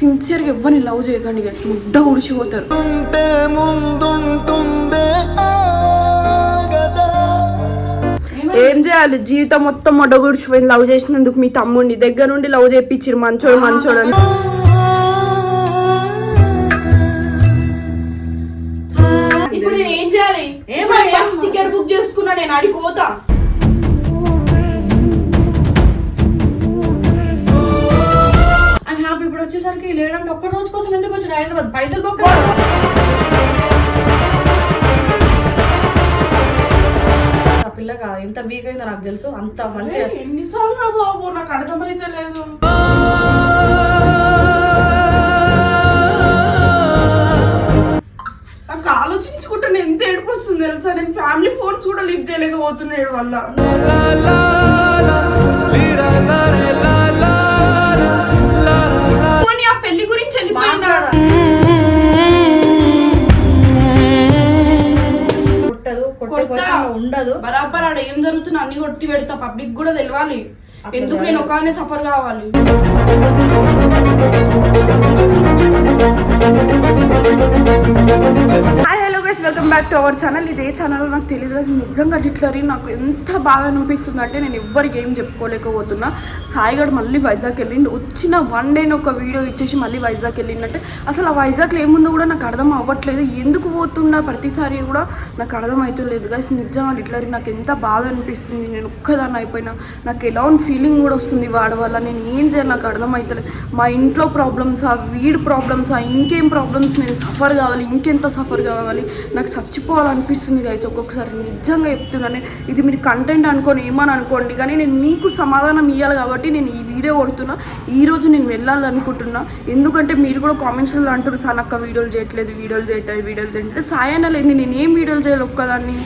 సిన్సియర్గా ఎవరిని లవ్ చేయకండి గైస్ ముడ్డ ఉడిచిపోతారు ఏం చేయాలి? జీవితం మొత్తం మొడ్డ గుడిచిపోయింది లవ్ చేసినందుకు మీ తమ్ముడిని దగ్గర నుండి లవ్ చేయించారు మంచోడు మంచోడు అని ఇప్పుడు నేను ఏం చేయాలి? టికెట్ బుక్ చేసుకున్నా నేను అడిగి పోతా. హైదరాబాద్ పైసలు బొక్క ఆ పిల్లగా ఎంత వీక్ అయిందో నాకు తెలుసు అంత మంచిగా ఎన్నిసార్లు రా బాబు నాకు అర్థమైతే లేదు నాకు ఆలోచించుకుంటే నేను ఎంత ఏడుపు వస్తుంది తెలుసా నేను ఫ్యామిలీ ఫోన్స్ కూడా లిఫ్ట్ చేయలేకపోతున్నాడు వల్ల ఉండదు బరాబర్ ఆడ ఏం జరుగుతుందో అన్ని కొట్టి పెడతా. పబ్లిక్ కూడా తెలియాలి ఎందుకు నేను ఒకనే సఫర్ కావాలి? వెల్కమ్ ఛానల్ ఇదే ఛానల్ నాకు తెలియదు కానీ నిజంగా డిట్లరీ నాకు ఎంత బాగా అనిపిస్తుంది అంటే నేను ఎవ్వరికి ఏం చెప్పుకోలేకపోతున్నా. సాయిగడ్ మళ్ళీ వైజాగ్ వెళ్ళిండు. వచ్చిన వన్ డేని ఒక వీడియో ఇచ్చేసి మళ్ళీ వైజాగ్ వెళ్ళిండంటే అసలు ఆ వైజాగ్లో ఏముందో కూడా నాకు అర్థం అవ్వట్లేదు. ఎందుకు పోతున్నా ప్రతిసారి కూడా నాకు అర్థం అవుతలేదు గైస్ నిజంగా డిట్లరీ నాకు ఎంత బాధ అనిపిస్తుంది. నేను ఒక్కదాన్ని అయిపోయినా. నాకు ఎలా ఉన్న ఫీలింగ్ కూడా వస్తుంది వాడి వల్ల. నేను ఏం చేయాలి నాకు అర్థం అవుతలేదు మా ఇంట్లో ప్రాబ్లమ్సా వీడి ప్రాబ్లమ్సా ఇంకేం ప్రాబ్లమ్స్ నేను సఫర్ కావాలి. ఇంకెంత సఫర్ కావాలి? నాకు చచ్చిపోవాలనిపిస్తుంది గైస్ ఒక్కొక్కసారి నిజంగా చెప్తున్నాను ఇది మీరు కంటెంట్ అనుకోని ఏమని అనుకోండి కానీ నేను మీకు సమాధానం ఇవ్వాలి కాబట్టి నేను ఈ వీడియో కొడుతున్నా. ఈరోజు నేను వెళ్ళాలనుకుంటున్నా. ఎందుకంటే మీరు కూడా కామెంట్స్లో అంటారు సనక్క వీడియోలు చేయట్లేదు వీడియోలు చేయట్లేదు వీడియోలు చేయట్లేదు. సాయి అన్న లేదు నేను ఏం వీడియోలు చేయాలి ఒక్కదాన్ని.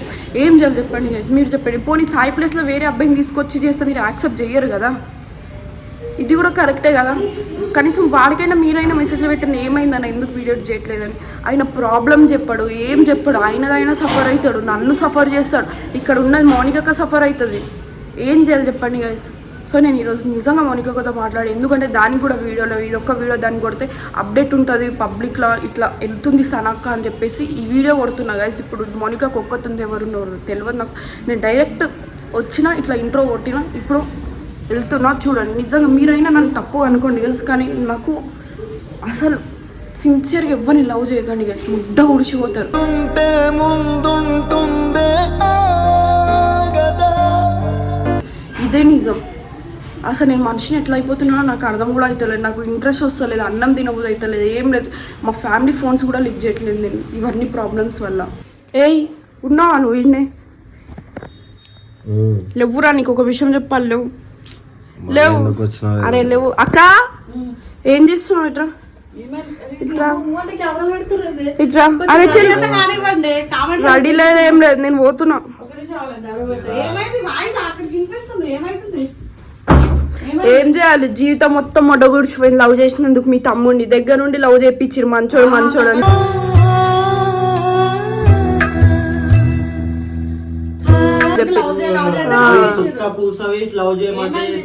ఏం చేయాలి చెప్పండి గైస్ మీరు చెప్పండి. పోనీ సాయి ప్లేస్లో వేరే అబ్బాయిని తీసుకొచ్చి చేస్తే మీరు యాక్సెప్ట్ చేయరు కదా? ఇది కూడా కరెక్టే కదా. కనీసం వాడికైనా మీరైనా మెసేజ్లో పెట్టండి ఏమైందని ఎందుకు వీడియో చేయట్లేదని? ఆయన ప్రాబ్లం చెప్పాడు ఏం చెప్పాడు? ఆయనదైనా సఫర్ అవుతాడు నన్ను సఫర్ చేస్తాడు. ఇక్కడ ఉన్నది మౌనికక్క సఫర్ అవుతుంది. ఏం చేయాలి చెప్పండి గైస్ సో నేను ఈరోజు నిజంగా మౌనికక్కతో మాట్లాడి ఎందుకంటే దానికి కూడా వీడియోలో ఇది ఒక్క వీడియో దాన్ని కొడితే అప్డేట్ ఉంటుంది పబ్లిక్లో ఇట్లా వెళ్తుంది సనక్క అని చెప్పేసి ఈ వీడియో కొడుతున్నా గైస్ ఇప్పుడు మౌనికకు ఒక్కతుంది ఎవరున్నారు తెలియదు నాకు. నేను డైరెక్ట్ వచ్చిన ఇట్లా ఇంట్రో కొట్టిన ఇప్పుడు వెళ్తున్నా చూడండి. నిజంగా మీరైనా నన్ను తప్పు అనుకోండి గస్ కానీ నాకు అసలు సిన్సియర్గా ఎవరిని లవ్ చేయకండి గస్ ముడ్డ ఉడిచిపోతారు ఇదే నిజం. అసలు నేను మనిషిని ఎట్లా అయిపోతున్నానో నాకు అర్థం కూడా అవుతలేదు నాకు ఇంట్రెస్ట్ వస్తలేదు అన్నం తినబుద్ధి అవుతలేదు ఏం లేదు. మా ఫ్యామిలీ ఫోన్స్ కూడా లిఫ్ట్ చేయట్లేదు నేను ఇవన్నీ ప్రాబ్లమ్స్ వల్ల. ఏయ్ ఉన్నావా నువ్వు ఇన్నే లేవురా నీకు ఒక విషయం చెప్పాలి లేవు. లేవు. అరే లేవు. అక్క! ఏం చేస్తున్నావు? ఇట్రా ఇట్రా అరే చెల్లి రెడీ లేదు ఏం లేదు. నేను పోతున్నా. ఏం చేయాలి? జీవితం మొత్తం మొడ్డ గుడిచిపోయింది లవ్ చేసినందుకు మీ తమ్ముడిని దగ్గర నుండి లవ్ చేయించారు మంచోడు మంచోడు అని.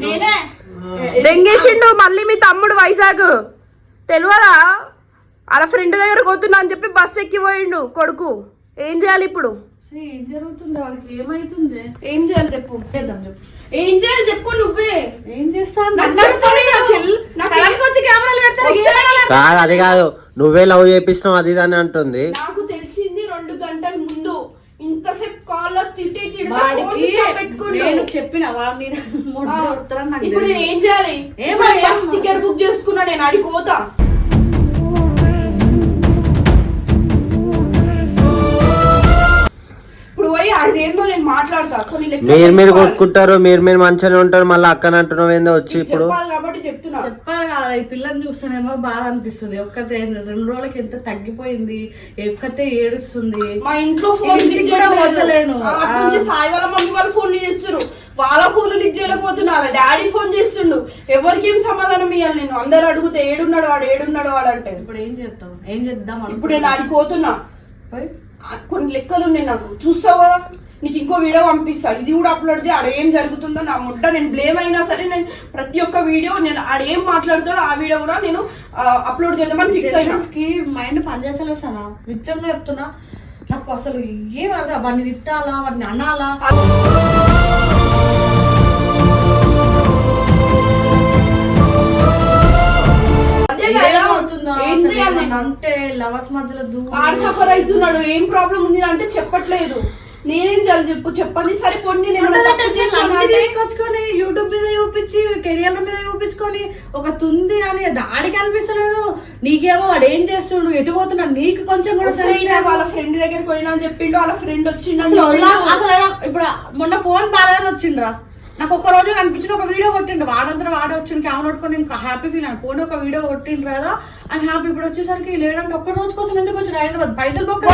నేనే? దెంగేసిండు మళ్ళీ మీ తమ్ముడు వైజాగ్. తెలియదా అలా ఫ్రెండ్ దగ్గర పోతున్నా అని చెప్పి బస్ ఎక్కిపోయిండు కొడుకు. ఏం చేయాలి ఇప్పుడు? ఏం జరుగుతుంది వాళ్ళకి? ఏమైతుంది? ఏం చేయాలి చెప్పు. చేద్దాం చెప్పు. ఏం చేయాలి చెప్పు నువ్వే. ఏం చేస్తాను కదా, అది కాదు. నువ్వే లవ్ చేపిస్తున్నావు అది అని అంటుంది. నాకు తెలిసింది రెండు గంటల ముందు ఇంతసేపు కాల్ తిట్టి నేను చెప్పిన ఇప్పుడు నేను. ఏం చేయాలి? టికెట్ బుక్ చేసుకున్నా నేను అడిగి పోతా. ఇప్పుడు పోయి అది ఏందో నేను మాట్లాడతా. కొన్ని లెక్కలు మీరు మీరు. కొట్టుకుంటారు మీరు మీరు మంచిగానే ఉంటారు మళ్ళీ అక్కన అంటున్నావు ఏందో వచ్చి ఇప్పుడు. చెప్పాలి కాబట్టి చెప్తున్నా. చెప్పాలి కదా ఈ పిల్లని చూస్తేనేమో బాధ అనిపిస్తుంది. ఒక్కతే రెండు రోజులకి ఎంత తగ్గిపోయింది ఒక్కతే ఏడుస్తుంది. మా ఇంట్లో ఫోన్ ఇంటికి కూడా అటు నుంచి సాయి వాళ్ళ మమ్మీ వాళ్ళు ఫోన్ చేస్తారు వాళ్ళ ఫోన్ లిఫ్ట్ చేయలేకపోతున్నారు డాడీ ఫోన్ చేస్తుండు. ఎవరికి ఏం సమాధానం ఇవ్వాలి నేను? అందరు అడిగితే ఏడున్నాడు వాడు ఏడున్నాడు వాడు అంటే. ఇప్పుడు ఏం చేస్తాం? ఏం చేద్దాం ఇప్పుడు నేను ఆడికి పోతున్నా. పోయి. కొన్ని లెక్కలు ఉన్నాయి నాకు. చూస్తావా? నీకు ఇంకో వీడియో పంపిస్తా. ఇది కూడా అప్లోడ్ చేయి. ఆడ ఏం జరుగుతుందో నా ముడ్డ నేను బ్లేమ్ అయినా సరే నేను ప్రతి ఒక్క వీడియో నేను ఆడ ఏం మాట్లాడుతాడో ఆ వీడియో కూడా నేను అప్లోడ్ చేద్దామని ఫిక్స్ అయినా. కి మైండ్ పనిచేస్తలేదు సార్ నిజంగా చెప్తున్నా. నాకు అసలు ఏం అర్థం వాడిని తిట్టాలా? వాడిని అనాలా? అదే ఏం అసలు చేయాలి? ఏమన్నా నేను? అంటే లవర్స్ మధ్యలో దూరం ఆడు సఫర్ అవుతున్నాడు. ఏం ప్రాబ్లం ఉంది అంటే చెప్పట్లేదు. నేనేం చేయాలి చెప్పు? చెప్పండి. సరే కొన్ని నేను ఏమైనా తప్పు చేశానా అంటే? తీసుకొచ్చుకొని యూట్యూబ్ మీద చూపించి కెరియర్ మీద చూపించుకొని ఒక తుంది అని దాడికి అనిపిస్తలేదు. నీకేమో వాడు ఏం చేస్తుండు? ఎటు పోతున్నాడు? నీకు కొంచెం కూడా లేదు. వాళ్ళ ఫ్రెండ్ దగ్గరికి పోయినా అని చెప్పిండు. వాళ్ళ ఫ్రెండ్ వచ్చిండు అసలు ఇప్పుడు మొన్న ఫోన్ బాగాలని వచ్చిండ్రా? నాకు ఒక రోజు కనిపించిన ఒక వీడియో కొట్టిండు. వాడంతా వాడు వచ్చిండు క్యామ్ కొట్టుకొని నేను హ్యాపీ ఫీల్ అని పోనీ ఒక వీడియో కొట్టిండు కదా. అని హ్యాపీ ఇప్పుడు వచ్చేసరికి లేడంటే ఒక్క రోజు కోసం ఎందుకు వచ్చాడు హైదరాబాద్ పైసలు పక్క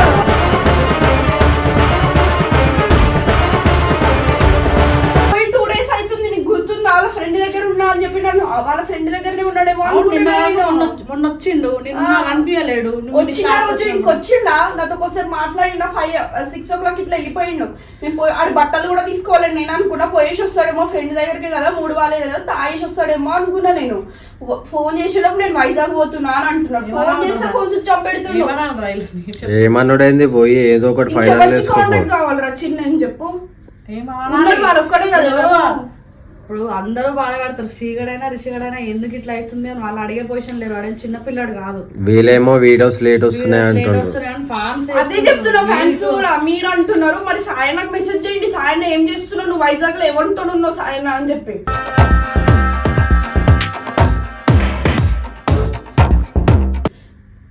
ఫ్రెండ్ దగ్గర ఉన్నా అని చెప్పి నన్ను వాళ్ళ ఫ్రెండ్ దగ్గరనే ఉన్నాడేమో. మొన్న వచ్చిండు. నిన్న ఆ. నాకు అనిపించలేడు వచ్చిన రోజు ఇంకొచ్చిండా? నాతో ఒకసారి మాట్లాడిండా? ఫైవ్ సిక్స్ ఓ క్లాక్ ఇట్లా వెళ్ళిపోయిండు. నేను పోయి ఆడి బట్టలు కూడా తీసుకోవాలని నేను అనుకున్నా. పోయేసి వస్తాడేమో ఫ్రెండ్ దగ్గరికి కదా మూడు బాగాలేదు కదా తాగేసి వస్తాడేమో అనుకున్నా నేను. ఫోన్ చేసేటప్పుడు నేను వైజాగ్ పోతున్నా అని అంటున్నాడు. ఫోన్ చేస్తే ఫోన్ స్విచ్ ఆఫ్. ఏమన్నాడైంది? పోయి ఏదో ఒకటి ఫైనల్ కావాలరా? చిన్న నేను చెప్పు? వాడు ఒక్కడే కదా. ఇప్పుడు- అందరూ బాధపడతారు. శ్రీగడైనా రిషిగడైనా ఎందుకు ఇట్లా అవుతుంది అని వాళ్ళు అడిగే పొజిషన్ లేరు. వాడేం చిన్నపిల్లాడు కాదు. వీళ్ళేమో వీడియోస్ లేట్ వస్తున్నాయి ఫ్యాన్స్ అదే చెప్తున్నా ఫ్యాన్స్కి కూడా. మీరు అంటున్నారు. మరి సాయనకు మెసేజ్ చేయండి. సాయన ఏం చేస్తున్నావు నువ్వు వైజాగ్లో ఎవరితో ఉన్నావు సాయన అని చెప్పి.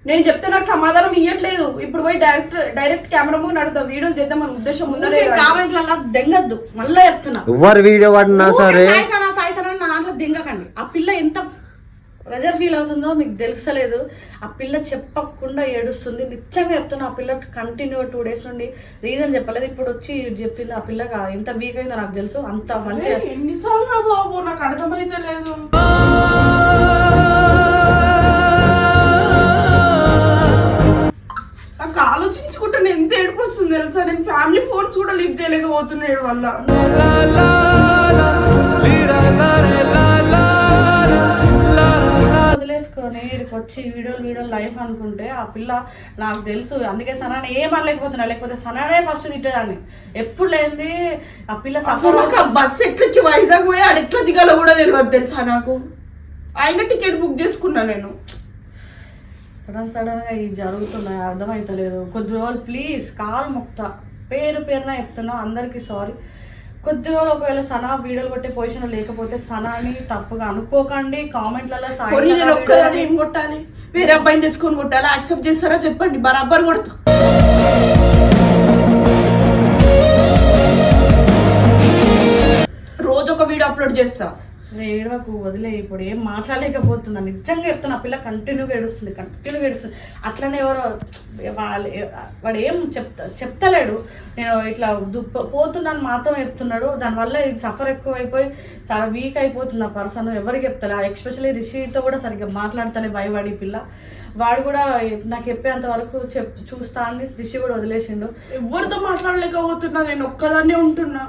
నేను చెప్తే నాకు సమాధానం ఇవ్వట్లేదు ఇప్పుడు పోయి డైరెక్ట్ డైరెక్ట్ కెమెరా ముందు నడుతా వీడియోలు చేద్దాం మన ఉద్దేశం ఉందా లేదా? కామెంట్లలో దెంగద్దు. మళ్ళీ చెప్తున్నా. ఎవరు వీడియో పడినా సరే నా దాంట్లో దింగకండి. ఆ పిల్ల ఎంత ప్రెజర్ ఫీల్ అవుతుందో మీకు తెలుసలేదు. ఆ పిల్ల చెప్పకుండా ఏడుస్తుంది. నిజంగా చెప్తున్నా ఆ పిల్ల కంటిన్యూ టూ డేస్ నుండి రీజన్ చెప్పలేదు. ఇప్పుడు వచ్చి చెప్పింది ఆ పిల్లగా ఎంత వీక్ అయిందో నాకు తెలుసు. అంత మంచిగా ఎన్నిసార్లు రా బాబు? నాకు అర్థమైతే లేదు నాకు ఆలోచించుకుంటే నేను ఎంత ఏడుపు వస్తుంది తెలుసా? నేను ఫ్యామిలీ ఫోన్స్ కూడా లిఫ్ట్ చేయలేకపోతున్నాడు వల్ల. వదిలేసుకొని ఇక్కడికి వచ్చి వీడియోలు వీడియోలు లైఫ్ అనుకుంటే ఆ పిల్ల నాకు తెలుసు. అందుకే సనాని ఏం అనలేకపోతున్నా లేకపోతే సనానే ఫస్ట్ తిట్టేదాన్ని. ఎప్పుడు లేనిది ఆ పిల్ల సఫర్ బస్ ఎట్లకి వైజాగ్ పోయి ఆడ ఎట్లా దిగాలో కూడా తెలియదు తెలుసా నాకు? ఆయన టికెట్ బుక్ చేసుకున్నా నేను. సడన్ సడన్గా ఇది జరుగుతున్నాయి అర్థమైతలేదు. కొద్ది రోజులు ప్లీజ్ కాల్ ముక్త. పేరు పేరున చెప్తున్నా అందరికి సారీ. కొద్ది రోజులు ఒకవేళ సనా వీడియోలు కొట్టే పొజిషన్ లేకపోతే సనాని తప్పుగా అనుకోకండి. కామెంట్లలో నేను ఒక్కదాన్ని ఏం కొట్టాలి? వేరే అబ్బాయిని తెచ్చుకొని కొట్టాలి? యాక్సెప్ట్ చేస్తారా చెప్పండి. బరాబర్ కొడతా. రోజు ఒక వీడియో అప్లోడ్ చేస్తా. ఏడవకు వదిలే ఇప్పుడు ఏం మాట్లాడలేకపోతున్నా. నిజంగా చెప్తున్నా పిల్ల కంటిన్యూగా ఏడుస్తుంది కంటిన్యూగా ఏడుస్తుంది. అట్లనే ఎవరో వాళ్ళు వాడు ఏం చెప్తా చెప్తలేడు. నేను ఇట్లా దుప్ప పోతున్నాను మాత్రం చెప్తున్నాడు. దానివల్ల ఇది సఫర్ ఎక్కువ అయిపోయి చాలా వీక్ అయిపోతుంది ఆ పర్సన్. ఎవరికి చెప్తలే. ఎక్స్పెషల్లీ రిషితో కూడా సరిగ్గా మాట్లాడతానే భయపడి పిల్ల. వాడు కూడా నాకు చెప్పేంత వరకు చెప్ చూస్తా అని రిషి కూడా వదిలేసిండు. ఎవరితో మాట్లాడలేకపోతున్నా నేను ఒక్కదాన్నే ఉంటున్నా.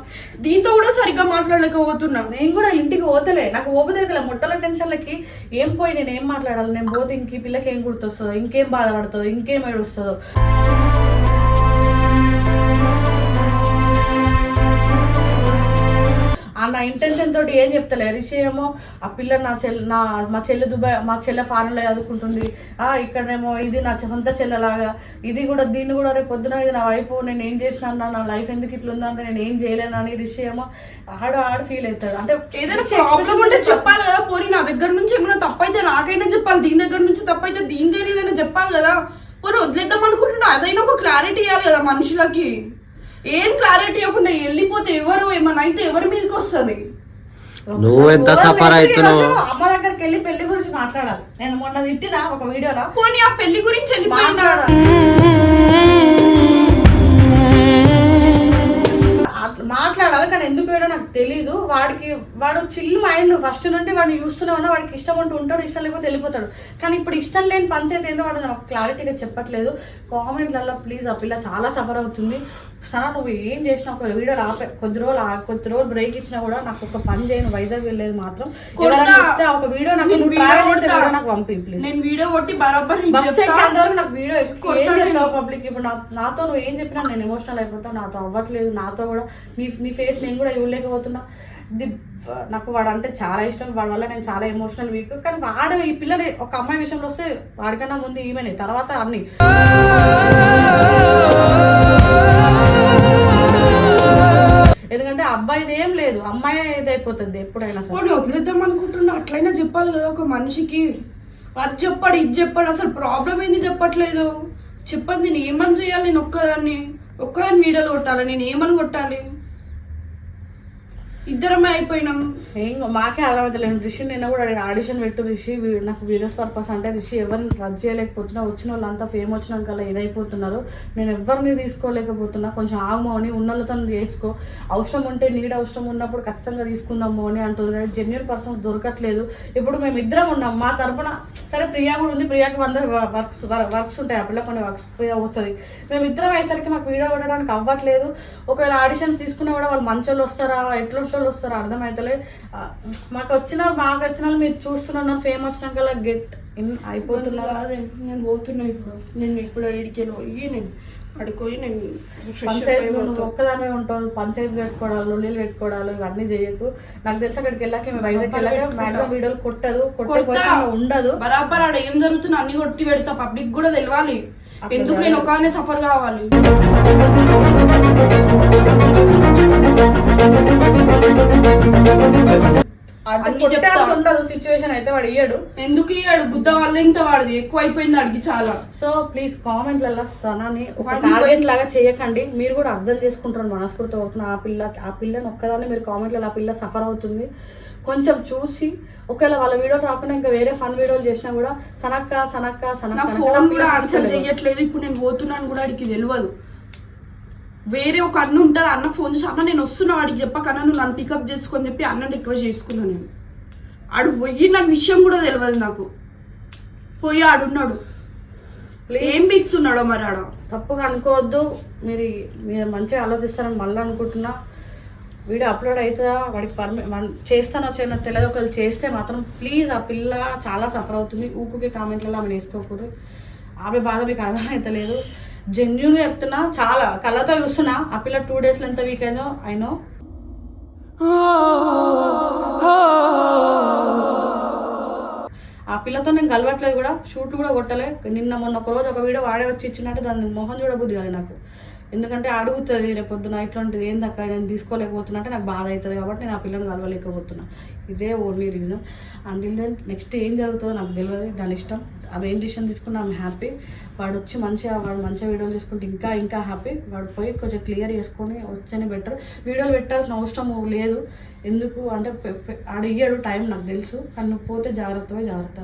దీంతో కూడా సరిగ్గా మాట్లాడలేకపోతున్నా. నేను కూడా ఇంటికి పోతలే. నాకు ఓపదేతలే ముట్టల టెన్షన్లకి ఏం పోయి నేను ఏం మాట్లాడాలి? నేను పోతే ఇంక పిల్లకి ఏం గుర్తొస్తుందో ఇంకేం బాధపడుతుందో ఇంకేం ఏడుస్తుందో. నా ఇంటెన్షన్ తోటి ఏం చెప్తలే రిషి ఏమో ఆ పిల్ల నా చెల్లి నా మా చెల్లి దుబాయ్ మా చెల్లె ఫారెన్లో చదువుకుంటుంది. ఆ ఇక్కడనేమో ఇది నా సొంత చెల్లెలాగా. ఇది కూడా దీన్ని కూడా రేపు పొద్దున ఇది నా వైపు నేను ఏం చేసిన అన్న నా లైఫ్ ఎందుకు ఇట్లా ఉందంటే నేను ఏం చేయలేనని రిషి ఏమో ఆడు ఆడు ఫీల్ అవుతాడు అంటే ఏదైనా ప్రాబ్లం ఉంటే చెప్పాలి. కదా పోనీ నా దగ్గర నుంచి ఏమైనా తప్పైతే నాకైనా చెప్పాలి దీని దగ్గర నుంచి తప్పైతే దీని ఏదైనా చెప్పాలి కదా. పోనీ వదిలేద్దాం అనుకుంటున్నా అదైనా ఒక క్లారిటీ ఇవ్వాలి కదా మనుషులకి. ఏం క్లారిటీ ఇవ్వకుండా వెళ్ళిపోతే ఎవరు ఏమైనా అయితే ఎవరి మీదకి వస్తుంది? నువ్వు ఎంత సఫర్ అవుతున్నావు అమ్మ దగ్గరికి వెళ్ళి పెళ్ళి గురించి మాట్లాడాలి. నేను మొన్న తిట్టిన ఒక వీడియోలో. పోనీ ఆ పెళ్ళి గురించి వెళ్ళిపోయినా మాట్లాడాలి. మాట్లాడాలి కానీ ఎందుకు వేడో నాకు తెలియదు వాడికి వాడు చిల్ మైండ్ ఫస్ట్ నుండి వాడిని చూస్తూనే ఉన్నా వాడికి ఇష్టం అంటూ ఉంటాడు ఇష్టం లేకపోతే వెళ్ళిపోతాడు. కానీ ఇప్పుడు ఇష్టం లేని పంచాయతీ ఏందో వాడు నాకు క్లారిటీగా చెప్పట్లేదు. కామెంట్లలో ప్లీజ్ ఆ పిల్ల చాలా సఫర్ అవుతుంది. సరే నువ్వు ఏం చేసినా ఒక వీడియో ఆపే కొద్ది రోజులు ఆ- కొద్ది రోజులు బ్రేక్ ఇచ్చినా కూడా నాకు ఒక పని చేయను వైజాగ్ వెళ్ళేది మాత్రం. ఎవరైనా ఇస్తే ఒక వీడియో నాకు నువ్వు వీడియో ట్రావెల్ చేసే కొడతా. వీడియో నాకు పంపి ప్లీజ్ నేను వీడియో కొట్టి బరాబర్ నీకు బస్ చెప్తా. ఎక్కేంత వరకు నాకు వీడియో ఎక్కువ ఏం చెప్తావు పబ్లిక్ ఇప్పుడు నా- నాతో నువ్వు ఏం చెప్పినా నేను ఎమోషనల్ అయిపోతాను నాతో అవ్వట్లేదు నాతో కూడా నీ నీ ఫేస్ నేను కూడా ఇవ్వలేకపోతున్నా ది నాకు వాడు అంటే చాలా ఇష్టం వాడి వల్ల నేను చాలా ఎమోషనల్ వీక్ కానీ వాడు ఈ పిల్లని ఒక అమ్మాయి విషయంలో వస్తే వాడికన్నా ముందు ఈమెనే తర్వాత అన్ని. అబ్బాయిది ఏం లేదు. అమ్మాయి ఇదైపోతుంది ఎప్పుడైనా సరే. పోనీ వదిలేద్దాం అనుకుంటున్నా. అట్లయినా చెప్పాలి కదా ఒక మనిషికి. అది చెప్పాడు ఇది చెప్పాడు. అసలు ప్రాబ్లం ఏంది చెప్పట్లేదు. చెప్పండి నేను ఏమని చేయాలి? నేను ఒక్కదాన్ని. ఒక్కదాన్ని వీడియోలు కొట్టాలి? నేను ఏమని కొట్టాలి? ఇద్దరమే అయిపోయినాం. ఏం మాకే అర్థమవుతలేదు రిషి నిన్న కూడా ఆడిషన్ పెట్టు రిషి నాకు వీడియోస్ పర్పస్ అంటే రిషి ఎవరిని రద్దు చేయలేకపోతున్నా వచ్చిన వాళ్ళంతా ఫేమ్ వచ్చినాక ఇదైపోతున్నారు. నేను ఎవరిని తీసుకోలేకపోతున్నా. కొంచెం ఆగము అని ఉన్నలతో చేసుకో. అవసరం ఉంటే నీడ అవసరం ఉన్నప్పుడు ఖచ్చితంగా తీసుకుందాము అని అంటారు కానీ జెన్యున్ పర్సన్స్ దొరకట్లేదు. ఇప్పుడు మేము ఇద్దరం ఉన్నాం. మా తరపున సరే ప్రియా కూడా ఉంది. ప్రియాకి వంద వర్క్స్ వర్క్స్ ఉంటాయి. ఆ కొన్ని వర్క్స్ అవుతుంది మేము ఇద్దరం అయ్యేసరికి మాకు వీడియో కొట్టడానికి అవ్వట్లేదు. ఒకవేళ ఆడిషన్స్ తీసుకున్నా కూడా వాళ్ళు మంచోళ్ళు వస్తారా? ఎట్లుంటోళ్ళు వస్తారా అర్థమవుతలే మాకు వచ్చిన మాకు వచ్చిన వాళ్ళు మీరు చూస్తున్నారు ఫేమ్ వచ్చినాక గెట్ ఇన్ అయిపోతున్నారు. అదే నేను పోతున్నా ఇప్పుడు. నేను ఇప్పుడు ఏడికెళ్ళి పోయి నేను అడుకోయి నేను పంచాయతీ. ఒక్కదానే ఉంటావు. పంచాయతీ పెట్టుకోవడాలు లొల్లీలు పెట్టుకోవడాలు ఇవన్నీ చేయకు. నాకు తెలిసి అక్కడికి వెళ్ళాక మేము వైజాగ్ వెళ్ళాక మాక్సిమం వీడియోలు కొట్టదు కొట్టే కొడతా. పొజిషన్ ఉండదు. బరాబర్ ఆడ ఏం జరుగుతుందో అన్ని కొట్టి పెడతా. పబ్లిక్ కూడా తెలియాలి ఎందుకు నేను ఒకనే సఫర్ కావాలి? ఉండదు సిచ్యువేషన్ అయితే వాడు ఇయ్యడు. ఎందుకు ఇయ్యాడు? గుద్ద వాళ్ళ ఇంత వాడిది ఎక్కువ అయిపోయింది అడిగి చాలా. సో ప్లీజ్ కామెంట్లలో సనాని ఒక టార్గెట్ లాగా చేయకండి. మీరు కూడా అర్థం చేసుకుంటారు మనస్ఫూర్తి అవుతున్న. ఆ పిల్ల ఆ పిల్లని ఒక్కదాన్ని మీరు కామెంట్లలో ఆ పిల్ల సఫర్ అవుతుంది. కొంచెం చూసి ఒకవేళ వాళ్ళ వీడియోలు రాకుండా ఇంకా వేరే ఫన్ వీడియోలు చేసినా కూడా సనక్క సనక్క సనక్క ఫోన్ కూడా ఆన్సర్. చెయ్యట్లేదు ఇప్పుడు నేను పోతున్నాను కూడా అడిగి తెలియదు. వేరే ఒక అన్న ఉంటాడు. అన్న ఫోన్ చేసి అన్న నేను వస్తున్నా. వాడికి చెప్పకన్నా నువ్వు నన్ను పికప్ చేసుకొని చెప్పి అన్న రిక్వెస్ట్ చేసుకున్నాను నేను. ఆడు పోయి నా విషయం కూడా తెలియదు నాకు. పోయి ఆడున్నాడు. ఏం బిక్తున్నాడో మరి ఆడ? తప్పుగా అనుకోవద్దు. మీరు మీరు మంచిగా ఆలోచిస్తారని మళ్ళీ అనుకుంటున్నా. వీడియో అప్లోడ్ అవుతుందా? వాడికి పర్మి చేస్తానో చేయనో తెలియదు. ఒకవేళ చేస్తే మాత్రం ప్లీజ్ ఆ పిల్ల చాలా సఫర్ అవుతుంది. ఊకుకే కామెంట్లలో ఆమె వేసుకోకూడదు. ఆమె బాధ మీకు అర్థమవుతలేదు జెన్యున్గా చెప్తున్నా చాలా కళ్ళతో చూస్తున్నా. ఆ పిల్ల టూ డేస్లో ఎంత వీక్ అయిందో అయినో ఆ పిల్లతో నేను కలవట్లేదు కూడా షూట్ కూడా కొట్టలే. నిన్న మొన్న ఒక రోజు ఒక వీడియో వాడే వచ్చి ఇచ్చినట్టు దాన్ని మొహం చూడబుద్ధి కాదు నాకు. ఎందుకంటే అడుగుతుంది రేపు పొద్దున ఇట్లాంటిది ఏం నేను తీసుకోలేకపోతున్నా అంటే నాకు బాధ అవుతుంది కాబట్టి నేను ఆ పిల్లని కలవలేకపోతున్నా. ఇదే only reason and then next ఏం జరుగుతుందో నాకు తెలియదు దాని ఇష్టం. ఆమె ఏం డిసిషన్ తీసుకున్నా ఆమె హ్యాపీ వాడు వచ్చి మంచిగా వాడు మంచిగా వీడియోలు తీసుకుంటే ఇంకా ఇంకా హ్యాపీ వాడు పోయి కొంచెం క్లియర్ చేసుకొని వస్తేనే బెటర్ వీడియోలు పెట్టాల్సిన అవసరం లేదు. ఎందుకు అంటే ఆడు ఇయ్యాడు టైం నాకు తెలుసు. కానీ నువ్వు పోతే జాగ్రత్తగా జాగ్రత్త.